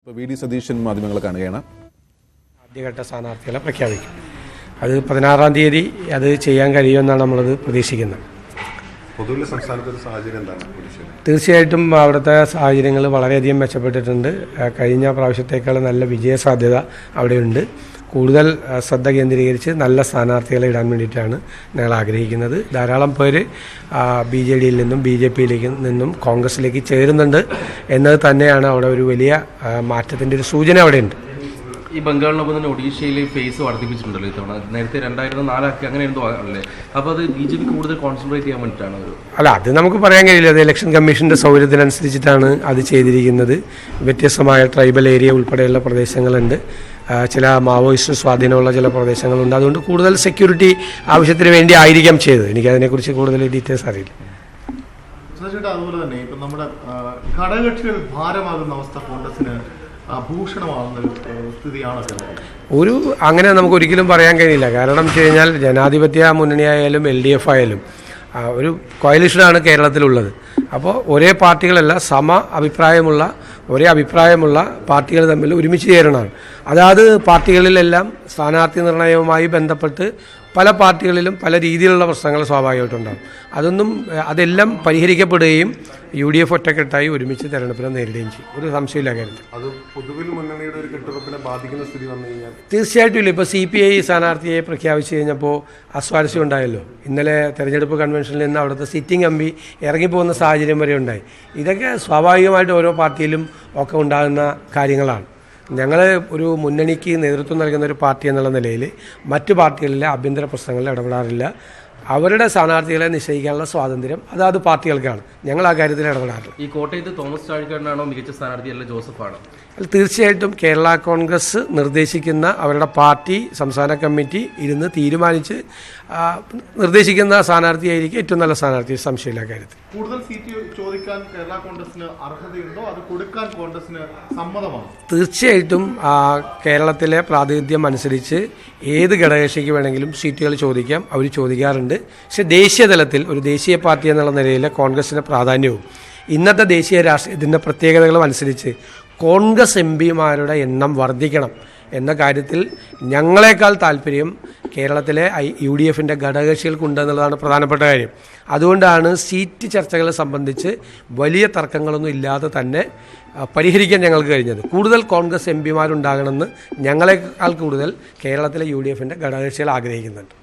ഇപ്പോൾ V D Satheesan മാധ്യമങ്ങളെ കാണുകയാണ്. ആദ്യഘട്ട സ്ഥാനാർത്ഥികളെ പ്രഖ്യാപിക്കും. അത് പതിനാറാം തീയതി അത് ചെയ്യാൻ കഴിയുമെന്നാണ് നമ്മളത് പ്രതീക്ഷിക്കുന്നത്. തീർച്ചയായിട്ടും അവിടുത്തെ സാഹചര്യങ്ങൾ വളരെയധികം മെച്ചപ്പെട്ടിട്ടുണ്ട്. കഴിഞ്ഞ പ്രാവശ്യത്തേക്കാൾ നല്ല വിജയ സാധ്യത അവിടെയുണ്ട്. കൂടുതൽ ശ്രദ്ധ കേന്ദ്രീകരിച്ച് നല്ല സ്ഥാനാർത്ഥികളെ ഇടാൻ വേണ്ടിയിട്ടാണ് ഞങ്ങൾ ആഗ്രഹിക്കുന്നത്. ധാരാളം പേര് ബി ജെ ഡിയിൽ നിന്നും ബി ജെ പിയിലേക്ക് നിന്നും കോൺഗ്രസിലേക്ക് ചേരുന്നുണ്ട്. എന്നത് തന്നെയാണ് അവിടെ ഒരു വലിയ മാറ്റത്തിന്റെ ഒരു സൂചന അവിടെയുണ്ട്. ഈ ബംഗാളിനൊപ്പം തന്നെ ഒഡീഷയിൽ ഫേസ് വർദ്ധിപ്പിച്ചിട്ടുണ്ടല്ലോ ഇത്തവണ. നേരത്തെ രണ്ടായിരത്തി നാലാക്കി അങ്ങനെ എന്തോ അല്ലേ? അപ്പോൾ അത് ബി ജെ പി കൂടുതൽ കോൺസെൻട്രേറ്റ് ചെയ്യാൻ വേണ്ടിയിട്ടാണ് ഒരു അല്ല അത് നമുക്ക് പറയാൻ കഴിയില്ല. അത് ഇലക്ഷൻ കമ്മീഷന്റെ സൗകര്യത്തിനനുസരിച്ചിട്ടാണ് അത് ചെയ്തിരിക്കുന്നത്. വ്യത്യസ്തമായ ട്രൈബൽ ഏരിയ ഉൾപ്പെടെയുള്ള പ്രദേശങ്ങളുണ്ട്. ചില മാവോയിസ്റ്റ് സ്വാധീനമുള്ള ചില പ്രദേശങ്ങളുണ്ട്. അതുകൊണ്ട് കൂടുതൽ സെക്യൂരിറ്റി ആവശ്യത്തിന് വേണ്ടി ആയിരിക്കാം ചെയ്തത്. എനിക്ക് അതിനെക്കുറിച്ച് കൂടുതൽ ഡീറ്റെയിൽസ് അറിയില്ല. ചേട്ടാ അതുപോലെ തന്നെ ഇപ്പം നമ്മുടെ ഘടകകക്ഷികൾ ഭാരമാകുന്ന അവസ്ഥ കോൺഗ്രസിന് ഒരു അങ്ങനെ നമുക്ക് ഒരിക്കലും പറയാൻ കഴിയില്ല. കാരണം വെച്ച് കഴിഞ്ഞാൽ ജനാധിപത്യ മുന്നണിയായാലും എൽ ഡി എഫ് ആയാലും ഒരു കോയലിഷനാണ് കേരളത്തിലുള്ളത്. അപ്പോൾ ഒരേ പാർട്ടികളല്ല സമ അഭിപ്രായമുള്ള ഒരേ അഭിപ്രായമുള്ള പാർട്ടികൾ തമ്മിൽ ഒരുമിച്ച് ചേരണമാണ് അതാത് പാർട്ടികളിലെല്ലാം സ്ഥാനാർത്ഥി നിർണയവുമായി ബന്ധപ്പെട്ട് പല പാർട്ടികളിലും പല രീതിയിലുള്ള പ്രശ്നങ്ങൾ സ്വാഭാവികമായിട്ടുണ്ടാകും. അതൊന്നും അതെല്ലാം പരിഹരിക്കപ്പെടുകയും യു ഡി എഫ് ഒറ്റക്കെട്ടായി ഒരുമിച്ച് തെരഞ്ഞെടുപ്പിനെ നേരിടുകയും ചെയ്യും. ഒരു സംശയമില്ല കാര്യത്തിൽ. അത് പൊതുവിൽ മുന്നണിയുടെ ഒരു കെട്ടുറപ്പിനെ ബാധിക്കുന്ന സ്ഥിതി വന്നു കഴിഞ്ഞാൽ? തീർച്ചയായിട്ടും ഇല്ല. ഇപ്പോൾ സി പി ഐ സ്ഥാനാർത്ഥിയെ പ്രഖ്യാപിച്ചു കഴിഞ്ഞപ്പോൾ അസ്വാരസ്യം ഉണ്ടായല്ലോ. ഇന്നലെ തെരഞ്ഞെടുപ്പ് കൺവെൻഷനിൽ നിന്ന് അവിടുത്തെ സിറ്റിംഗ് എം പി ഇറങ്ങിപ്പോകുന്ന സാഹചര്യം വരെ ഉണ്ടായി. ഇതൊക്കെ സ്വാഭാവികമായിട്ട് ഓരോ പാർട്ടിയിലും ഒക്കെ ഉണ്ടാകുന്ന കാര്യങ്ങളാണ്. ഞങ്ങൾ ഒരു മുന്നണിക്ക് നേതൃത്വം നൽകുന്ന ഒരു പാർട്ടി എന്നുള്ള നിലയിൽ മറ്റു പാർട്ടികളിലെ ആഭ്യന്തര പ്രശ്നങ്ങളിൽ ഇടപെടാറില്ല. അവരുടെ സ്ഥാനാർത്ഥികളെ നിശ്ചയിക്കാനുള്ള സ്വാതന്ത്ര്യം അതാത് പാർട്ടികൾക്കാണ്. ഞങ്ങൾ ആ കാര്യത്തിൽ ഇടപെടാറില്ല. ഈ കോട്ടയത്ത് തോമസ് ചാഴിക്കാടനാണോ മികച്ച സ്ഥാനാർത്ഥി അല്ല ജോസഫാണ്? അതിൽ തീർച്ചയായിട്ടും കേരള കോൺഗ്രസ് നിർദ്ദേശിക്കുന്ന അവരുടെ പാർട്ടി സംസ്ഥാന കമ്മിറ്റി ഇരുന്ന് തീരുമാനിച്ച് നിർദ്ദേശിക്കുന്ന സ്ഥാനാർത്ഥിയായിരിക്കും ഏറ്റവും നല്ല സ്ഥാനാർത്ഥി. സംശയമില്ല കാര്യത്തിൽ. കൂടുതൽ സീറ്റ് ചോദിക്കാൻ കേരള കോൺഗ്രസിന് അർഹതയുണ്ടോ? അത് കൊടുക്കാൻ കോൺഗ്രസിന് സമ്മതമാണ്? തീർച്ചയായിട്ടും കേരളത്തിലെ പ്രാതിനിധ്യം അനുസരിച്ച് ഏത് ഘടകകക്ഷിക്ക് വേണമെങ്കിലും സീറ്റുകൾ ചോദിക്കാം. അവർ ചോദിക്കാറുണ്ട്. പക്ഷേ ദേശീയ തലത്തിൽ ഒരു ദേശീയ പാർട്ടി എന്നുള്ള നിലയിൽ കോൺഗ്രസിന്റെ പ്രാധാന്യവും ഇന്നത്തെ ദേശീയ രാഷ്ട്രീയത്തിന്റെ പ്രത്യേകതകളും അനുസരിച്ച് കോൺഗ്രസ് എം പിമാരുടെ എണ്ണം വർദ്ധിക്കണം എന്ന കാര്യത്തിൽ ഞങ്ങളെക്കാൾ താല്പര്യം കേരളത്തിലെ ഐ യു ഡി എഫിന്റെ ഘടകകക്ഷികൾക്കുണ്ടെന്നുള്ളതാണ് പ്രധാനപ്പെട്ട കാര്യം. അതുകൊണ്ടാണ് സീറ്റ് ചർച്ചകളെ സംബന്ധിച്ച് വലിയ തർക്കങ്ങളൊന്നും ഇല്ലാതെ തന്നെ പരിഹരിക്കാൻ ഞങ്ങൾക്ക് കഴിഞ്ഞത്. കൂടുതൽ കോൺഗ്രസ് എം പിമാരുണ്ടാകണമെന്ന് ഞങ്ങളെക്കാൾ കൂടുതൽ കേരളത്തിലെ യു ഡി എഫിന്റെ ഘടകകക്ഷികൾ ആഗ്രഹിക്കുന്നുണ്ട്.